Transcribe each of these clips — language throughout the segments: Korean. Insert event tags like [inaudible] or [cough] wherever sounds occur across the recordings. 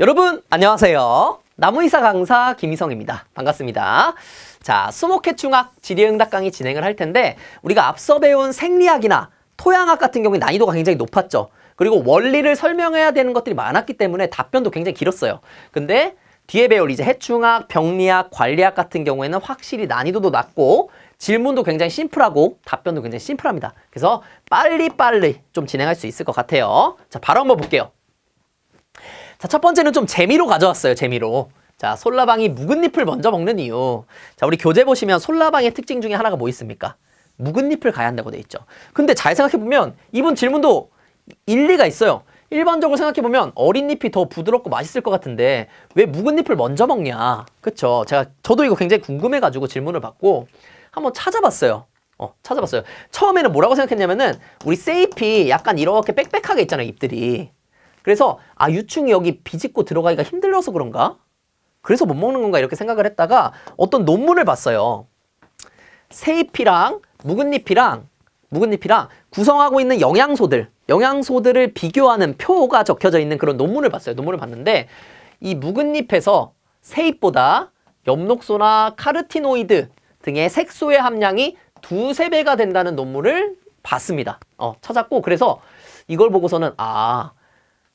여러분 안녕하세요. 나무이사 강사 김희성입니다. 반갑습니다. 자, 수목회 충학 지리응답 강의 진행을 할 텐데 우리가 앞서 배운 생리학이나 토양학 같은 경우에 난이도가 굉장히 높았죠. 그리고 원리를 설명해야 되는 것들이 많았기 때문에 답변도 굉장히 길었어요. 근데 뒤에 배울 이제 해충학, 병리학, 관리학 같은 경우에는 확실히 난이도도 낮고 질문도 굉장히 심플하고 답변도 굉장히 심플합니다. 그래서 빨리빨리 좀 진행할 수 있을 것 같아요. 자, 바로 한번 볼게요. 자, 첫 번째는 좀 재미로 가져왔어요, 재미로. 자, 솔라방이 묵은 잎을 먼저 먹는 이유. 자, 우리 교재 보시면 솔라방의 특징 중에 하나가 뭐 있습니까? 묵은 잎을 가야 한다고 돼 있죠. 근데 잘 생각해보면 이분 질문도 일리가 있어요. 일반적으로 생각해보면 어린 잎이 더 부드럽고 맛있을 것 같은데 왜 묵은 잎을 먼저 먹냐? 그쵸? 제가, 저도 이거 굉장히 궁금해가지고 질문을 받고 한번 찾아봤어요. 어, 찾아봤어요. 처음에는 뭐라고 생각했냐면은 우리 세이피 약간 이렇게 빽빽하게 있잖아요, 잎들이. 그래서 아 유충이 여기 비집고 들어가기가 힘들어서 그런가? 그래서 못 먹는 건가 이렇게 생각을 했다가 어떤 논문을 봤어요. 새잎이랑 묵은 잎이랑 묵은 잎이랑 구성하고 있는 영양소들, 영양소들을 비교하는 표가 적혀져 있는 그런 논문을 봤어요. 논문을 봤는데 이 묵은 잎에서 새잎보다 엽록소나 카르티노이드 등의 색소의 함량이 두세 배가 된다는 논문을 봤습니다. 어, 찾았고 그래서 이걸 보고서는 아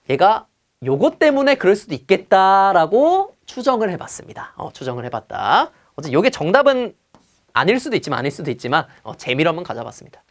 얘가 요것 때문에 그럴 수도 있겠다라고 추정을 해봤습니다. 어, 추정을 해봤다. 어제 요게 정답은 아닐 수도 있지만 아닐 수도 있지만 어, 재미로 한번 가져봤습니다.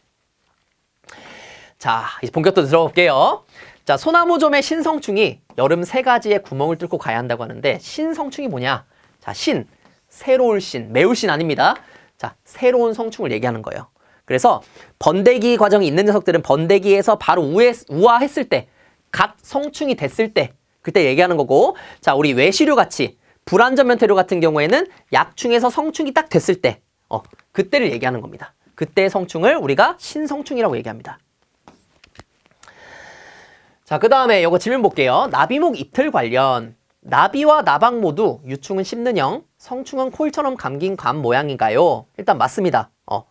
자, 이제 본격적으로 들어볼게요. 자, 소나무점의 신성충이 여름 세 가지의 구멍을 뚫고 가야 한다고 하는데 신성충이 뭐냐? 자, 신, 새로울 신, 매울 신 아닙니다. 자, 새로운 성충을 얘기하는 거예요. 그래서 번데기 과정이 있는 녀석들은 번데기에서 바로 우에, 우화했을 때, 갓 성충이 됐을 때, 그때 얘기하는 거고, 자, 우리 외시류 같이 불안전 면태류 같은 경우에는 약충에서 성충이 딱 됐을 때, 어, 그때를 얘기하는 겁니다. 그때의 성충을 우리가 신성충이라고 얘기합니다. 자, 그 다음에 요거 질문 볼게요. 나비목 잎틀 관련. 나비와 나방 모두 유충은 씹는형, 성충은 콜처럼 감긴 관 모양인가요? 일단 맞습니다. 어.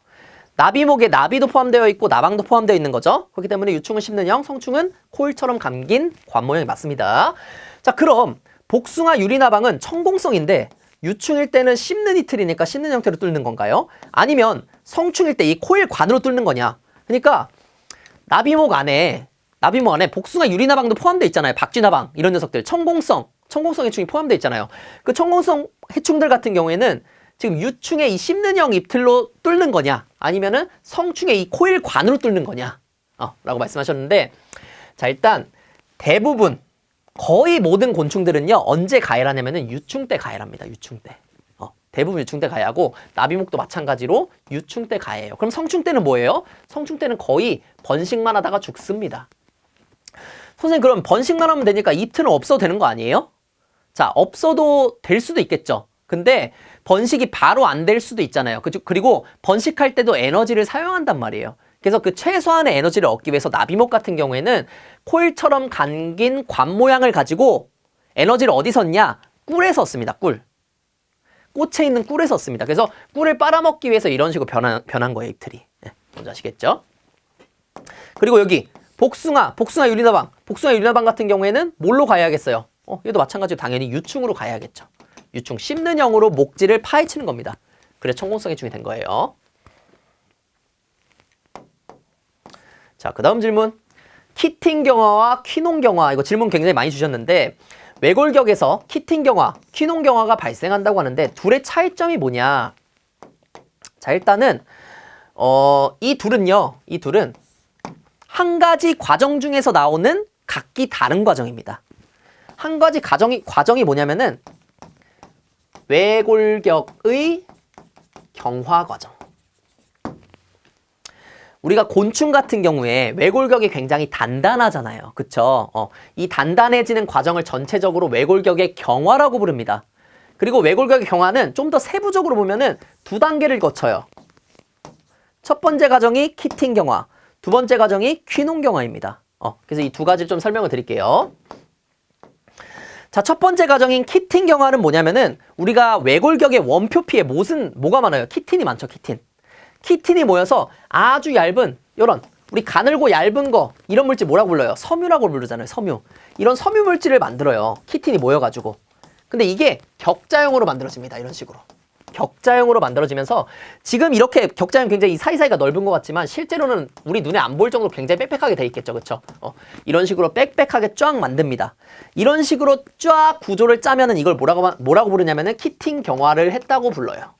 나비목에 나비도 포함되어 있고 나방도 포함되어 있는 거죠. 그렇기 때문에 유충은 씹는 형, 성충은 콜처럼 감긴 관 모양이 맞습니다. 자, 그럼 복숭아 유리나방은 천공성인데 유충일 때는 씹는 이틀이니까 씹는 형태로 뚫는 건가요? 아니면 성충일 때 이 코일 관으로 뚫는 거냐? 그러니까 나비목 안에 나비목 안에 복숭아 유리나방도 포함되어 있잖아요. 박쥐나방 이런 녀석들 천공성 천공성 해충이 포함되어 있잖아요. 그 천공성 해충들 같은 경우에는 지금 유충의 이 씹는형 잎틀로 뚫는 거냐 아니면은 성충의 이 코일 관으로 뚫는 거냐? 어, 라고 말씀하셨는데 자 일단 대부분 거의 모든 곤충들은요 언제 가해라냐면은 유충 때 가해랍니다 유충 때. 어, 대부분 유충 때 가해하고 나비목도 마찬가지로 유충 때 가해요. 그럼 성충 때는 뭐예요? 성충 때는 거의 번식만 하다가 죽습니다. 선생님 그럼 번식만 하면 되니까 잎틀은 없어도 되는 거 아니에요? 자 없어도 될 수도 있겠죠. 근데 번식이 바로 안 될 수도 있잖아요. 그리고 번식할 때도 에너지를 사용한단 말이에요. 그래서 그 최소한의 에너지를 얻기 위해서 나비목 같은 경우에는 코일처럼 감긴 관 모양을 가지고 에너지를 어디 섰냐? 꿀에 섰습니다. 꿀. 꽃에 있는 꿀에 섰습니다. 그래서 꿀을 빨아먹기 위해서 이런 식으로 변한, 변한 거예요, 잎틀이. 네, 뭔지 아시겠죠? 그리고 여기 복숭아, 복숭아 유리나방. 복숭아 유리나방 같은 경우에는 뭘로 가야겠어요? 어, 얘도 마찬가지로 당연히 유충으로 가야겠죠. 유충 씹는 형으로 목지를 파헤치는 겁니다. 그래 천공성 해충이 된 거예요. 자, 그 다음 질문. 키팅 경화와 퀴농 경화 이거 질문 굉장히 많이 주셨는데 외골격에서 키팅 경화, 퀴농 경화가 발생한다고 하는데 둘의 차이점이 뭐냐? 자, 일단은 어, 이 둘은요. 이 둘은 한 가지 과정 중에서 나오는 각기 다른 과정입니다. 한 가지 과정이 과정이 뭐냐면은 외골격의 경화 과정. 우리가 곤충 같은 경우에 외골격이 굉장히 단단하잖아요. 그쵸? 어, 이 단단해지는 과정을 전체적으로 외골격의 경화라고 부릅니다. 그리고 외골격의 경화는 좀 더 세부적으로 보면은 두 단계를 거쳐요. 첫 번째 과정이 키팅 경화, 두 번째 과정이 퀴농 경화입니다. 어, 그래서 이 두 가지를 좀 설명을 드릴게요. 자, 첫 번째 과정인 키틴 경화는 뭐냐면은 우리가 외골격의 원표피에 무슨 뭐가 많아요? 키틴이 많죠, 키틴. 키틴이 모여서 아주 얇은 이런 우리 가늘고 얇은 거 이런 물질 뭐라고 불러요? 섬유라고 부르잖아요. 섬유. 이런 섬유 물질을 만들어요. 키틴이 모여 가지고. 근데 이게 격자형으로 만들어집니다. 이런 식으로. 격자형으로 만들어지면서 지금 이렇게 격자형 굉장히 이 사이사이가 넓은 것 같지만 실제로는 우리 눈에 안 보일 정도로 굉장히 빽빽하게 돼 있겠죠. 그렇죠? 어, 이런 식으로 빽빽하게 쫙 만듭니다. 이런 식으로 쫙 구조를 짜면은 이걸 뭐라고 마- 뭐라고 부르냐면은 키팅 경화를 했다고 불러요.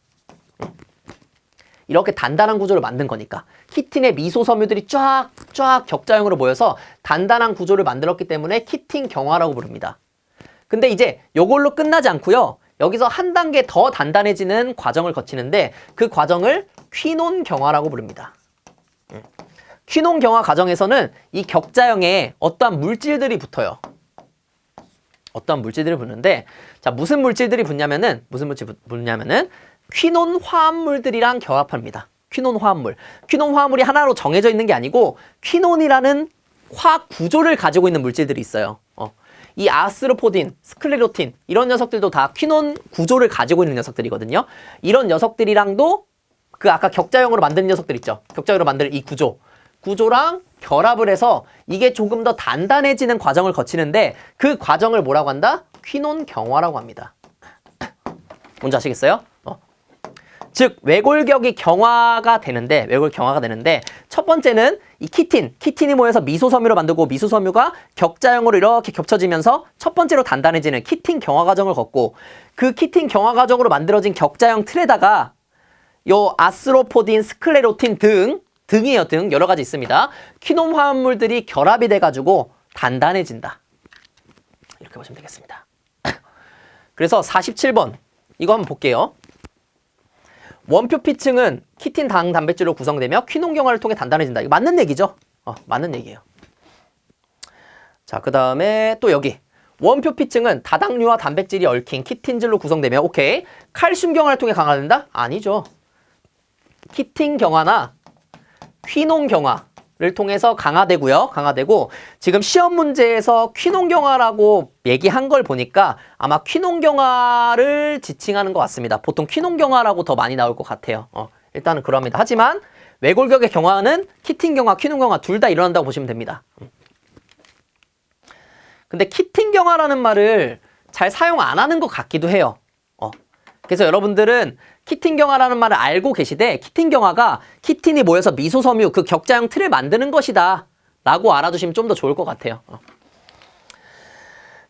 이렇게 단단한 구조를 만든 거니까 키틴의 미소 섬유들이 쫙쫙 격자형으로 모여서 단단한 구조를 만들었기 때문에 키틴 경화라고 부릅니다. 근데 이제 요걸로 끝나지 않고요. 여기서 한 단계 더 단단해지는 과정을 거치는데 그 과정을 퀴논 경화라고 부릅니다. 음. 퀴논 경화 과정에서는 이 격자형에 어떠한 물질들이 붙어요. 어떠한 물질들이 붙는데 자 무슨 물질들이 붙냐면은 무슨 물질 붙- 붙냐면은 퀴논 화합물들이랑 결합합니다. 퀴논 화합물. 퀴논 화합물이 하나로 정해져 있는 게 아니고 퀴논이라는 화학 구조를 가지고 있는 물질들이 있어요. 어. 이 아스로포딘, 스클레로틴 이런 녀석들도 다 퀴논 구조를 가지고 있는 녀석들이거든요. 이런 녀석들이랑도 그 아까 격자형으로 만든 녀석들 있죠. 격자형으로 만든 이 구조. 구조랑 결합을 해서 이게 조금 더 단단해지는 과정을 거치는데 그 과정을 뭐라고 한다? 퀴논 경화라고 합니다. [clears throat] 뭔지 아시겠어요? 어. 즉 외골격이 경화가 되는데 외골 경화가 되는데 첫 번째는 이 키틴, 키틴이 모여서 미소섬유로 만들고 미소섬유가 격자형으로 이렇게 겹쳐지면서 첫 번째로 단단해지는 키틴 경화 과정을 걷고 그 키틴 경화 과정으로 만들어진 격자형 틀에다가 요 아스로포딘, 스클레로틴 등 등이에요 등 여러 가지 있습니다. 퀴논 화합물들이 결합이 돼가지고 단단해진다. 이렇게 보시면 되겠습니다. [clears throat] 그래서 47번 이거 한번 볼게요. 원표 피층은 키틴 당 단백질로 구성되며 퀴논 경화를 통해 단단해진다. 이거 맞는 얘기죠? 어, 맞는 얘기예요. 자, 그 다음에 또 여기 원표 피층은 다당류와 단백질이 얽힌 키틴질로 구성되며 오케이 칼슘 경화를 통해 강화된다? 아니죠. 키틴 경화나 퀴논 경화 를 통해서 강화되고요. 강화되고 지금 시험 문제에서 퀴논 경화라고 얘기한 걸 보니까 아마 퀴논 경화를 지칭하는 것 같습니다. 보통 퀴논 경화라고 더 많이 나올 것 같아요. 어, 일단은 그럽니다. 하지만 외골격의 경화는 키틴 경화, 퀴논 경화 둘 다 일어난다고 보시면 됩니다. 음. 근데 키틴 경화라는 말을 잘 사용 안 하는 것 같기도 해요. 어. 그래서 여러분들은 키틴 경화라는 말을 알고 계시되 키틴 경화가 키틴이 모여서 미소섬유 그 격자형 틀을 만드는 것이다 라고 알아두시면 좀 더 좋을 것 같아요. 어.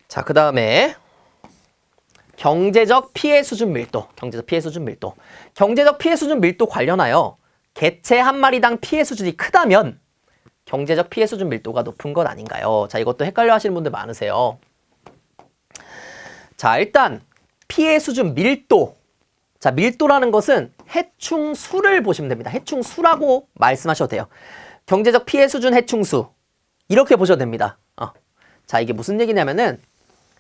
자, 그 다음에 경제적 피해 수준 밀도, 경제적 피해 수준 밀도. 경제적 피해 수준 밀도 관련하여 개체 한 마리당 피해 수준이 크다면 경제적 피해 수준 밀도가 높은 것 아닌가요? 자, 이것도 헷갈려 하시는 분들 많으세요. 자, 일단 피해 수준 밀도. 자, 밀도라는 것은 해충수를 보시면 됩니다. 해충수라고 말씀하셔도 돼요. 경제적 피해 수준 해충수. 이렇게 보셔도 됩니다. 어. 자, 이게 무슨 얘기냐면은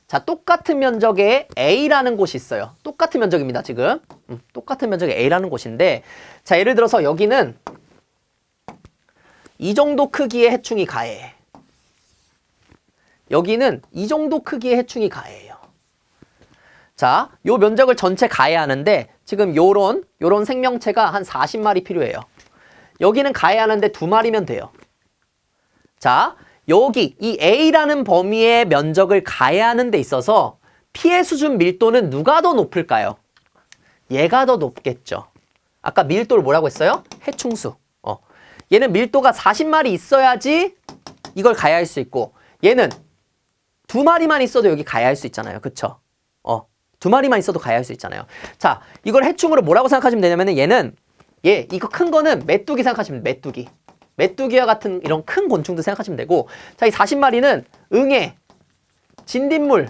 자, 똑같은 면적의 A라는 곳이 있어요. 똑같은 면적입니다, 지금. 음, 똑같은 면적의 A라는 곳인데 자, 예를 들어서 여기는 이 정도 크기의 해충이 가해. 여기는 이 정도 크기의 해충이 가해요. 자, 요 면적을 전체 가해하는데 지금 요런 요런 생명체가 한 40마리 필요해요. 여기는 가해하는데 두 마리면 돼요. 자, 여기 이 A라는 범위의 면적을 가해하는 데 있어서 피해 수준 밀도는 누가 더 높을까요? 얘가 더 높겠죠. 아까 밀도를 뭐라고 했어요? 해충수. 어. 얘는 밀도가 40마리 있어야지 이걸 가해할 수 있고 얘는 두 마리만 있어도 여기 가해할 수 있잖아요. 그쵸? 어. 두 마리만 있어도 가해할 수 있잖아요. 자, 이걸 해충으로 뭐라고 생각하시면 되냐면은 얘는 얘 이거 큰 거는 메뚜기 생각하시면. 메뚜기. 메뚜기와 같은 이런 큰 곤충도 생각하시면 되고 자, 이 40마리는 응애, 진딧물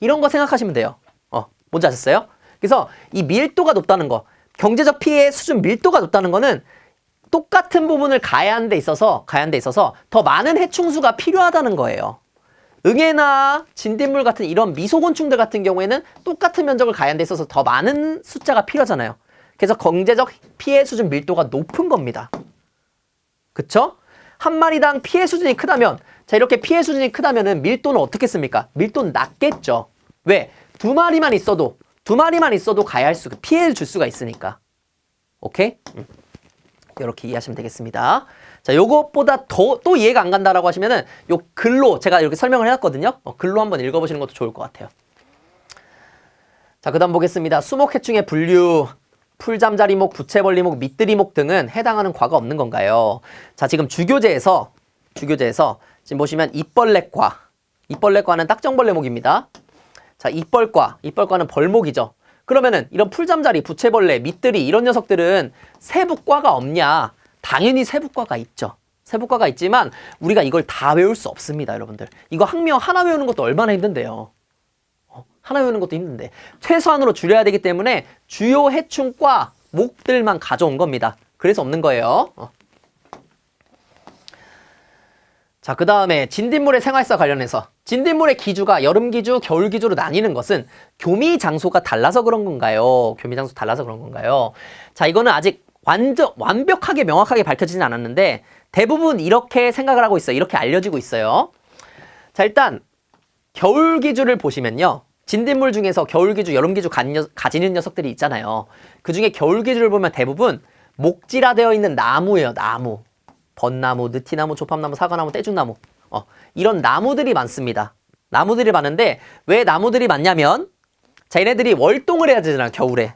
이런 거 생각하시면 돼요. 어, 뭔지 아셨어요? 그래서 이 밀도가 높다는 거, 경제적 피해 수준 밀도가 높다는 거는 똑같은 부분을 가해하는 데 있어서 가해하는 데 있어서 더 많은 해충수가 필요하다는 거예요. 응애나 진딧물 같은 이런 미소곤충들 같은 경우에는 똑같은 면적을 가해하는 데 있어서 더 많은 숫자가 필요하잖아요. 그래서 경제적 피해 수준 밀도가 높은 겁니다. 그쵸? 한 마리당 피해 수준이 크다면 자 이렇게 피해 수준이 크다면은 밀도는 어떻게 씁니까? 밀도는 낮겠죠. 왜? 두 마리만 있어도 두 마리만 있어도 가해할 수 피해를 줄 수가 있으니까. 오케이? 음. 이렇게 이해하시면 되겠습니다. 자, 요것보다 더 또 이해가 안 간다라고 하시면은 요 글로 제가 이렇게 설명을 해놨거든요. 어, 글로 한번 읽어보시는 것도 좋을 것 같아요. 자, 그 다음 보겠습니다. 수목해충의 분류, 풀잠자리목, 부채벌리목, 밑들이목 등은 해당하는 과가 없는 건가요? 자, 지금 주교재에서, 주교재에서 지금 보시면 이벌레과, 이벌레과는 딱정벌레목입니다. 자, 이벌과, 이벌과는 벌목이죠. 그러면은 이런 풀잠자리, 부채벌레, 밑들이 이런 녀석들은 세부과가 없냐? 당연히 세부과가 있죠. 세부과가 있지만 우리가 이걸 다 외울 수 없습니다, 여러분들. 이거 학명 하나 외우는 것도 얼마나 힘든데요. 어, 하나 외우는 것도 힘든데 최소한으로 줄여야 되기 때문에 주요 해충과 목들만 가져온 겁니다. 그래서 없는 거예요. 어. 자, 그 다음에 진딧물의 생활사 관련해서 진딧물의 기주가 여름 기주, 겨울 기주로 나뉘는 것은 교미 장소가 달라서 그런 건가요? 교미 장소 달라서 그런 건가요? 자, 이거는 아직 완전 완벽하게 명확하게 밝혀지진 않았는데 대부분 이렇게 생각을 하고 있어요. 이렇게 알려지고 있어요. 자, 일단 겨울 기주를 보시면요. 진딧물 중에서 겨울 기주, 여름 기주 가지는 녀석들이 있잖아요. 그 중에 겨울 기주를 보면 대부분 목질화되어 있는 나무예요, 나무. 벚나무, 느티나무, 조팝나무, 사과나무, 떼죽나무. 어, 이런 나무들이 많습니다. 나무들이 많은데 왜 나무들이 많냐면 자, 얘네들이 월동을 해야 되잖아요, 겨울에.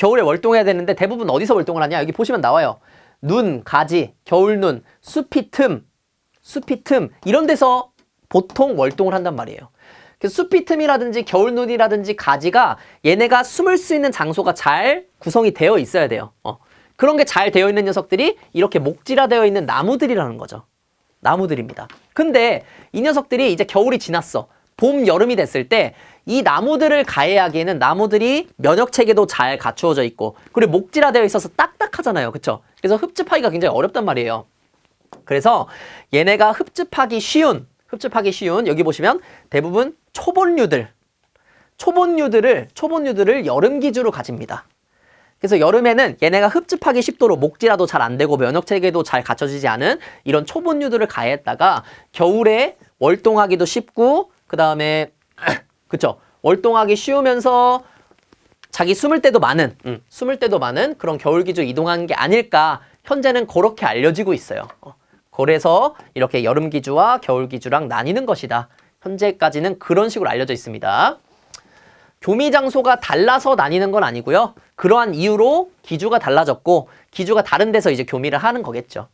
겨울에 월동해야 되는데 대부분 어디서 월동을 하냐? 여기 보시면 나와요. 눈, 가지, 겨울눈, 숲이 틈, 숲이 틈 이런 데서 보통 월동을 한단 말이에요. 숲이 틈이라든지 겨울눈이라든지 가지가 얘네가 숨을 수 있는 장소가 잘 구성이 되어 있어야 돼요. 어. 그런 게 잘 되어 있는 녀석들이 이렇게 목질화되어 있는 나무들이라는 거죠. 나무들입니다. 근데 이 녀석들이 이제 겨울이 지났어. 봄, 여름이 됐을 때 이 나무들을 가해하기에는 나무들이 면역 체계도 잘 갖추어져 있고 그리고 목질화되어 있어서 딱딱하잖아요. 그쵸? 그래서 흡집하기가 굉장히 어렵단 말이에요. 그래서 얘네가 흡집하기 쉬운 흡집하기 쉬운 여기 보시면 대부분 초본류들 초본류들을 초본류들을 여름 기주로 가집니다. 그래서 여름에는 얘네가 흡집하기 쉽도록 목질화도 잘 안 되고 면역 체계도 잘 갖춰지지 않은 이런 초본류들을 가했다가 겨울에 월동하기도 쉽고 그 다음에 그쵸 월동하기 쉬우면서 자기 숨을 때도 많은 음, 숨을 때도 많은 그런 겨울 기주 이동한 게 아닐까 현재는 그렇게 알려지고 있어요. 어, 그래서 이렇게 여름 기주와 겨울 기주랑 나뉘는 것이다. 현재까지는 그런 식으로 알려져 있습니다. 교미 장소가 달라서 나뉘는 건 아니고요. 그러한 이유로 기주가 달라졌고 기주가 다른 데서 이제 교미를 하는 거겠죠.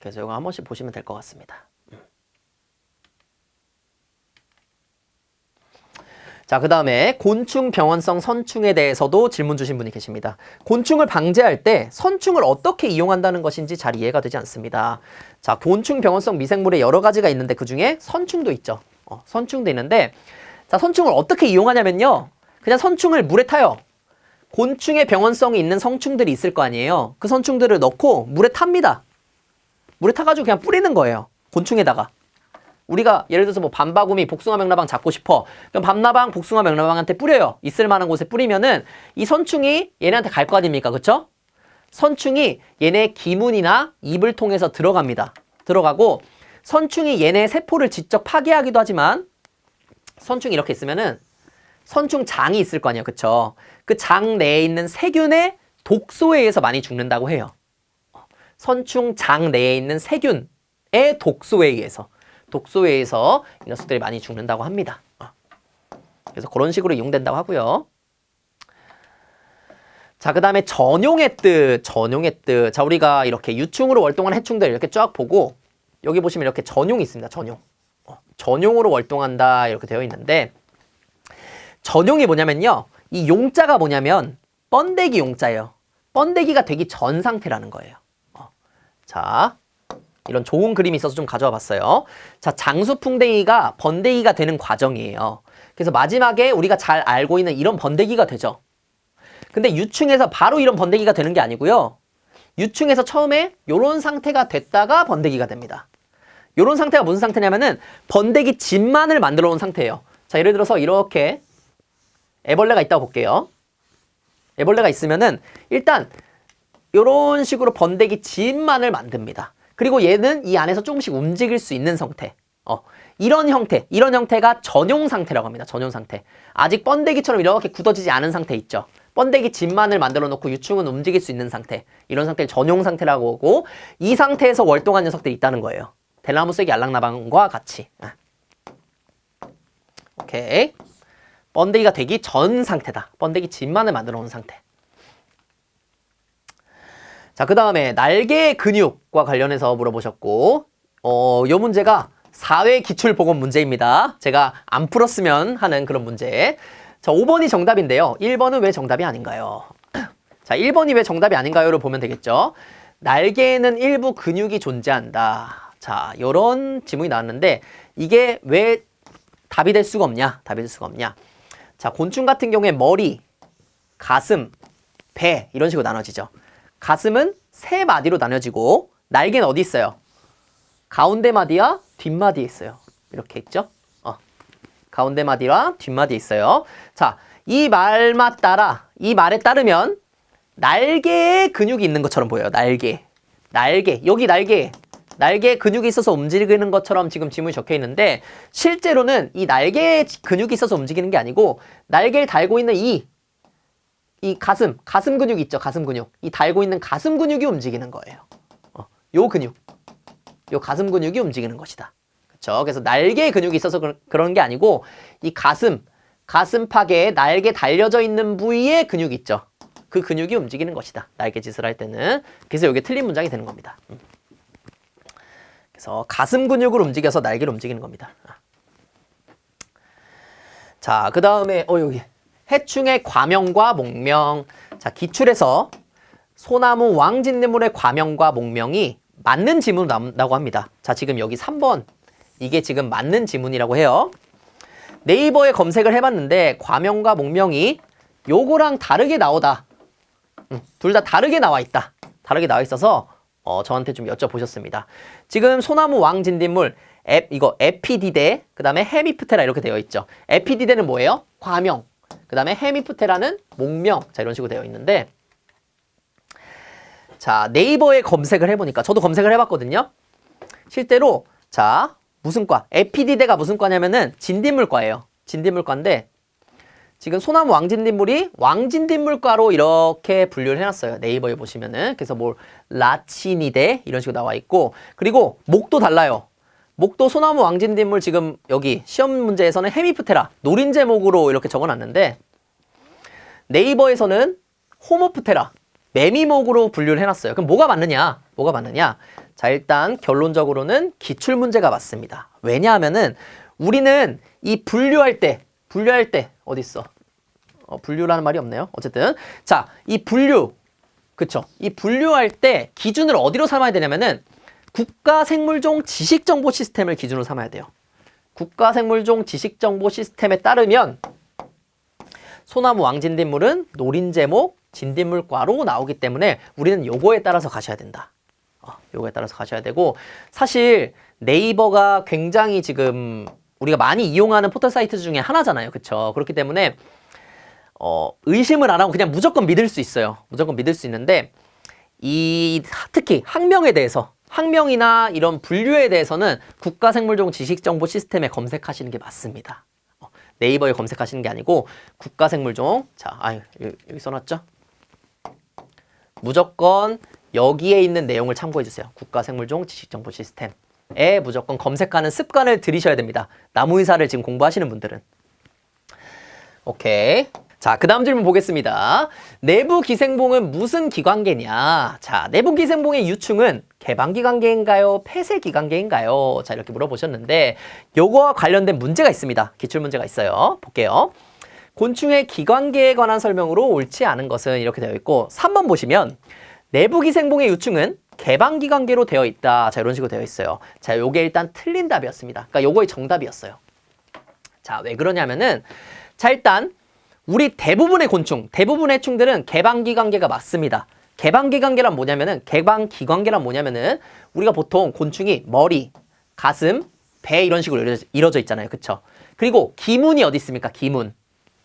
그래서 이거 한 번씩 보시면 될 것 같습니다. 자, 그 다음에 곤충 병원성 선충에 대해서도 질문 주신 분이 계십니다. 곤충을 방제할 때 선충을 어떻게 이용한다는 것인지 잘 이해가 되지 않습니다. 자, 곤충 병원성 미생물에 여러 가지가 있는데 그 중에 선충도 있죠. 어, 선충도 있는데 자, 선충을 어떻게 이용하냐면요. 그냥 선충을 물에 타요. 곤충의 병원성이 있는 성충들이 있을 거 아니에요. 그 선충들을 넣고 물에 탑니다. 물에 타가지고 그냥 뿌리는 거예요. 곤충에다가. 우리가 예를 들어서 뭐 밤바구미, 복숭아 명나방 잡고 싶어. 그럼 밤나방, 복숭아 명나방한테 뿌려요. 있을 만한 곳에 뿌리면은 이 선충이 얘네한테 갈 거 아닙니까? 그쵸? 선충이 얘네 기문이나 입을 통해서 들어갑니다. 들어가고 선충이 얘네 세포를 직접 파괴하기도 하지만 선충이 이렇게 있으면은 선충 장이 있을 거 아니에요. 그쵸? 그 장 내에 있는 세균의 독소에 의해서 많이 죽는다고 해요. 선충 장 내에 있는 세균의 독소에 의해서. 독소에 의해서 이 녀석들이 많이 죽는다고 합니다. 어. 그래서 그런 식으로 이용된다고 하고요. 자, 그 다음에 전용의 뜻, 전용의 뜻. 자, 우리가 이렇게 유충으로 월동한 해충들 이렇게 쫙 보고 여기 보시면 이렇게 전용이 있습니다. 전용. 어, 전용으로 월동한다 이렇게 되어 있는데 전용이 뭐냐면요. 이 용자가 뭐냐면 번데기 용자예요. 번데기가 되기 전 상태라는 거예요. 어, 자, 이런 좋은 그림이 있어서 좀 가져와 봤어요. 자, 장수풍뎅이가 번데기가 되는 과정이에요. 그래서 마지막에 우리가 잘 알고 있는 이런 번데기가 되죠. 근데 유충에서 바로 이런 번데기가 되는 게 아니고요. 유충에서 처음에 이런 상태가 됐다가 번데기가 됩니다. 이런 상태가 무슨 상태냐면은 번데기 집만을 만들어 놓은 상태예요. 자, 예를 들어서 이렇게 애벌레가 있다고 볼게요. 애벌레가 있으면은 일단 이런 식으로 번데기 집만을 만듭니다. 그리고 얘는 이 안에서 조금씩 움직일 수 있는 상태. 어, 이런 형태, 이런 형태가 전용 상태라고 합니다. 전용 상태. 아직 번데기처럼 이렇게 굳어지지 않은 상태 있죠. 번데기 집만을 만들어 놓고 유충은 움직일 수 있는 상태. 이런 상태를 전용 상태라고 하고 이 상태에서 월동한 녀석들이 있다는 거예요. 쇠기 알랑나방과 같이. 아. 오케이. 번데기가 되기 전 상태다. 번데기 집만을 만들어 놓은 상태. 자, 그 다음에 날개 근육과 관련해서 물어보셨고, 어, 요 문제가 사회 기출 보건 문제입니다. 제가 안 풀었으면 하는 그런 문제. 자, 5번이 정답인데요. 1번은 왜 정답이 아닌가요? 자, 1번이 왜 정답이 아닌가요를 보면 되겠죠. 날개에는 일부 근육이 존재한다. 자, 요런 지문이 나왔는데 이게 왜 답이 될 수가 없냐? 답이 될 수가 없냐? 자, 곤충 같은 경우에 머리, 가슴, 배 이런 식으로 나눠지죠. 가슴은 세 마디로 나눠지고 날개는 어디 있어요? 가운데 마디와 뒷마디에 있어요. 이렇게 있죠? 어. 가운데 마디와 뒷마디에 있어요. 자, 이 말만 따라 이 말에 따르면 날개에 근육이 있는 것처럼 보여요. 날개. 날개. 여기 날개. 날개에 근육이 있어서 움직이는 것처럼 지금 지문이 적혀 있는데 실제로는 이 날개에 근육이 있어서 움직이는 게 아니고 날개를 달고 있는 이 이 가슴, 가슴 근육 있죠, 가슴 근육. 이 달고 있는 가슴 근육이 움직이는 거예요. 어, 요 근육, 요 가슴 근육이 움직이는 것이다. 그렇죠? 그래서 날개 근육이 있어서 그런, 그런 게 아니고 이 가슴, 가슴팍에 날개 달려져 있는 부위에 근육이 있죠. 그 근육이 움직이는 것이다. 날개 짓을 할 때는. 그래서 이게 틀린 문장이 되는 겁니다. 음. 그래서 가슴 근육을 움직여서 날개를 움직이는 겁니다. 아. 자, 그 다음에 어 여기 해충의 과명과 목명. 자, 기출에서 소나무 왕진대물의 과명과 목명이 맞는 지문으로 나온다고 합니다. 자, 지금 여기 3번. 이게 지금 맞는 지문이라고 해요. 네이버에 검색을 해봤는데 과명과 목명이 요거랑 다르게 나오다. 음, 둘다 다르게 나와 있다. 다르게 나와 있어서 어, 저한테 좀 여쭤보셨습니다. 지금 소나무 왕진딧물 에, 이거 에피디데 그다음에 헤미프테라 이렇게 되어 있죠. 에피디데는 뭐예요? 과명. 그 다음에 헤미프테라는 목명. 자 이런 식으로 되어 있는데 자 네이버에 검색을 해보니까 저도 검색을 해봤거든요. 실제로 자 무슨 과? 에피디데가 무슨 과냐면은 진딧물과예요. 진딧물과인데 지금 소나무 왕진딧물이 왕진딧물과로 이렇게 분류를 해놨어요. 네이버에 보시면은. 그래서 뭘 라치니데 이런 식으로 나와 있고 그리고 목도 달라요. 목도 소나무 왕진딧물 지금 여기 시험 문제에서는 헤미프테라 노린 제목으로 이렇게 적어놨는데 네이버에서는 호모프테라 매미목으로 분류를 해놨어요. 그럼 뭐가 맞느냐? 뭐가 맞느냐? 자 일단 결론적으로는 기출 문제가 맞습니다. 왜냐하면은 우리는 이 분류할 때 분류할 때 어디 있어? 어, 분류라는 말이 없네요. 어쨌든 자 이 분류 그쵸? 이 분류할 때 기준을 어디로 삼아야 되냐면은 국가 생물종 지식 정보 시스템을 기준으로 삼아야 돼요. 국가 생물종 지식 정보 시스템에 따르면 소나무 왕진딧물은 노린제목 진딧물과로 나오기 때문에 우리는 요거에 따라서 가셔야 된다. 어, 요거에 따라서 가셔야 되고 사실 네이버가 굉장히 지금 우리가 많이 이용하는 포털 사이트 중에 하나잖아요. 그쵸? 그렇기 때문에 어, 의심을 안 하고 그냥 무조건 믿을 수 있어요. 무조건 믿을 수 있는데 이 특히 학명에 대해서 학명이나 이런 분류에 대해서는 국가생물종 지식정보 시스템에 검색하시는 게 맞습니다. 어, 네이버에 검색하시는 게 아니고 국가생물종 자, 아 여기, 여기 써놨죠? 무조건 여기에 있는 내용을 참고해 주세요. 국가생물종 지식정보 시스템에 무조건 검색하는 습관을 들이셔야 됩니다. 나무의사를 지금 공부하시는 분들은. 오케이. 자, 그 다음 질문 보겠습니다. 내부 기생봉은 무슨 기관계냐? 자, 내부 기생봉의 유충은 개방기관계인가요? 폐쇄기관계인가요? 자, 이렇게 물어보셨는데, 요거와 관련된 문제가 있습니다. 기출문제가 있어요. 볼게요. 곤충의 기관계에 관한 설명으로 옳지 않은 것은 이렇게 되어 있고, 3번 보시면, 내부 기생봉의 유충은 개방기관계로 되어 있다. 자, 이런 식으로 되어 있어요. 자, 요게 일단 틀린 답이었습니다. 그러니까 요거의 정답이었어요. 자, 왜 그러냐면은, 자, 일단, 우리 대부분의 곤충, 대부분의 충들은 개방기 관계가 맞습니다. 개방기 관계란 뭐냐면은 개방기 관계란 뭐냐면은 우리가 보통 곤충이 머리, 가슴, 배 이런 식으로 이루어져, 이루어져 있잖아요. 그쵸? 그리고 기문이 어디 있습니까? 기문.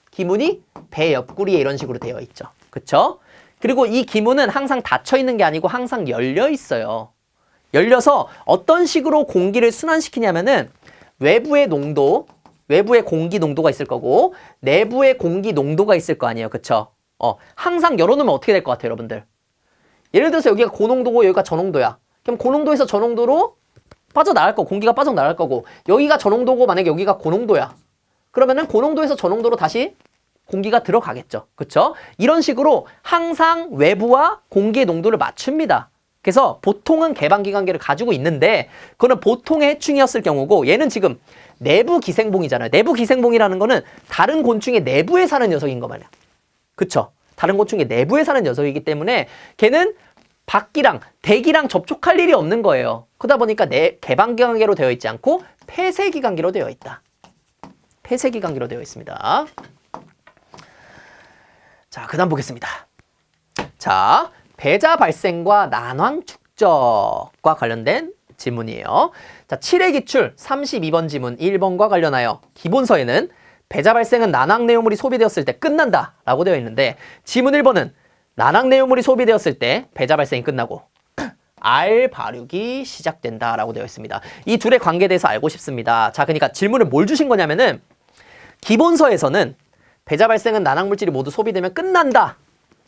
기문이 배 옆구리에 이런 식으로 되어 있죠. 그쵸? 그리고 이 기문은 항상 닫혀 있는 게 아니고 항상 열려 있어요. 열려서 어떤 식으로 공기를 순환시키냐면은 외부의 농도, 외부에 공기 농도가 있을 거고 내부에 공기 농도가 있을 거 아니에요. 그쵸? 어, 항상 열어놓으면 어떻게 될 것 같아요, 여러분들? 예를 들어서 여기가 고농도고 여기가 저농도야. 그럼 고농도에서 저농도로 빠져나갈 거, 공기가 빠져나갈 거고 여기가 저농도고 만약에 여기가 고농도야. 그러면은 고농도에서 저농도로 다시 공기가 들어가겠죠. 그쵸? 이런 식으로 항상 외부와 공기의 농도를 맞춥니다. 그래서 보통은 개방기관계를 가지고 있는데 그거는 보통의 해충이었을 경우고 얘는 지금 내부 기생봉이잖아요. 내부 기생봉이라는 거는 다른 곤충의 내부에 사는 녀석인 거 말이야. 그쵸? 다른 곤충의 내부에 사는 녀석이기 때문에 걔는 밖이랑 대기랑 접촉할 일이 없는 거예요. 그러다 보니까 내 개방기관계로 되어 있지 않고 폐쇄기관계로 되어 있다. 폐쇄기관계로 되어 있습니다. 자, 그 다음 보겠습니다. 자, 배자 발생과 난황 축적과 관련된 질문이에요. 자, 7회 기출 32번 지문 1번과 관련하여 기본서에는 배자 발생은 난황 내용물이 소비되었을 때 끝난다 라고 되어 있는데 지문 1번은 난황 내용물이 소비되었을 때 배자 발생이 끝나고 [clears throat] 알 발육이 시작된다 라고 되어 있습니다. 이 둘의 관계에 대해서 알고 싶습니다. 자, 그러니까 질문을 뭘 주신 거냐면은 기본서에서는 배자 발생은 난항 물질이 모두 소비되면 끝난다.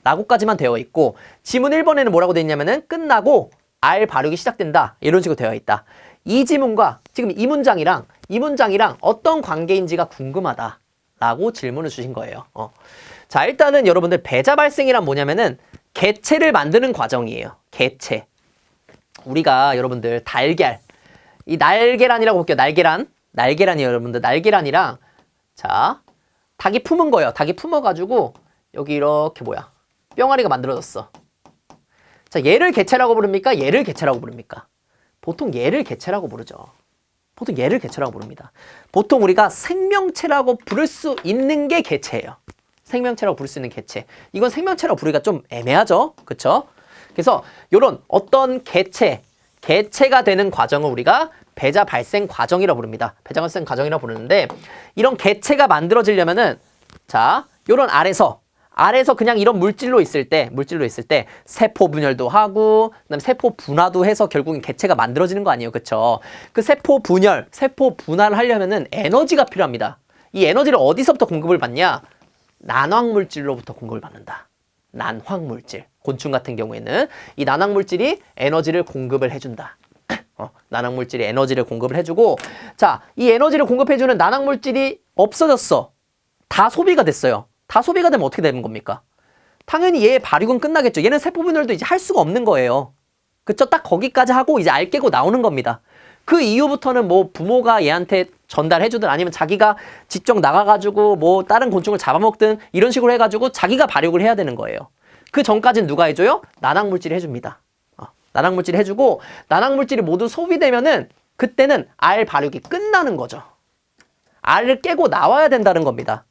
라고까지만 되어 있고 지문 1번에는 뭐라고 되어 있냐면은 끝나고 알 발육이 시작된다. 이런 식으로 되어 있다. 이 지문과 지금 이 문장이랑 이 문장이랑 어떤 관계인지가 궁금하다. 라고 질문을 주신 거예요. 어. 자, 일단은 여러분들 배자 발생이란 뭐냐면은 개체를 만드는 과정이에요. 개체. 우리가 여러분들 달걀 이 날계란이라고 볼게요. 날계란. 날계란이 여러분들 날계란이랑 자, 닭이 품은 거예요. 닭이 품어가지고 여기 이렇게 뭐야 뿅아리가 만들어졌어. 자, 얘를 개체라고 부릅니까? 얘를 개체라고 부릅니까? 보통 얘를 개체라고 부르죠. 보통 얘를 개체라고 부릅니다. 보통 우리가 생명체라고 부를 수 있는 게 개체예요. 생명체라고 부를 수 있는 개체. 이건 생명체라고 부르기가 좀 애매하죠. 그쵸? 그래서 이런 어떤 개체, 개체가 되는 과정을 우리가 배자 발생 과정이라고 부릅니다. 배자 발생 과정이라고 부르는데 이런 개체가 만들어지려면은 자, 요런 알에서 알에서 그냥 이런 물질로 있을 때 물질로 있을 때 세포 분열도 하고 그다음에 세포 분화도 해서 결국엔 개체가 만들어지는 거 아니에요. 그쵸 그 세포 분열, 세포 분화를 하려면은 에너지가 필요합니다. 이 에너지를 어디서부터 공급을 받냐? 난황 물질로부터 공급을 받는다. 난황 물질. 곤충 같은 경우에는 이 난황 물질이 에너지를 공급을 해준다. [clears throat] 어, 난황 물질이 에너지를 공급을 해주고 자, 이 에너지를 공급해주는 난황 물질이 없어졌어. 다 소비가 됐어요. 다 소비가 되면 어떻게 되는 겁니까? 당연히 얘의 발육은 끝나겠죠. 얘는 세포 분열도 이제 할 수가 없는 거예요. 그쵸? 딱 거기까지 하고 이제 알 깨고 나오는 겁니다. 그 이후부터는 뭐 부모가 얘한테 전달해주든 아니면 자기가 직접 나가가지고 뭐 다른 곤충을 잡아먹든 이런 식으로 해가지고 자기가 발육을 해야 되는 거예요. 그 전까지는 누가 해줘요? 난항물질이 해줍니다. 어, 난항물질이 해주고 난항물질이 모두 소비되면은 그때는 알 발육이 끝나는 거죠. 알을 깨고 나와야 된다는 겁니다.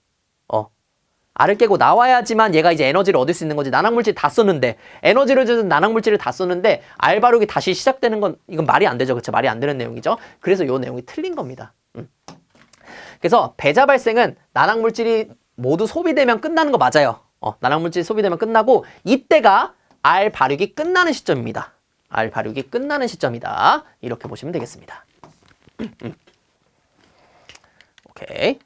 어. 알을 깨고 나와야지만 얘가 이제 에너지를 얻을 수 있는 거지. 난항물질 다 썼는데 에너지를 주는 난항물질을 다 썼는데 알 발육이 다시 시작되는 건 이건 말이 안 되죠. 그렇죠? 말이 안 되는 내용이죠. 그래서 요 내용이 틀린 겁니다. 음. 그래서 배자 발생은 난항물질이 모두 소비되면 끝나는 거 맞아요. 어, 난항물질이 소비되면 끝나고 이때가 알 발육이 끝나는 시점입니다. 알 발육이 끝나는 시점이다. 이렇게 보시면 되겠습니다. 음. 오케이.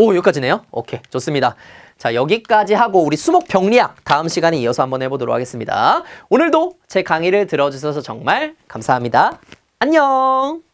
오, 여기까지네요. 오케이. 좋습니다. 자, 여기까지 하고 우리 수목 병리학 다음 시간에 이어서 한번 해보도록 하겠습니다. 오늘도 제 강의를 들어주셔서 정말 감사합니다. 안녕!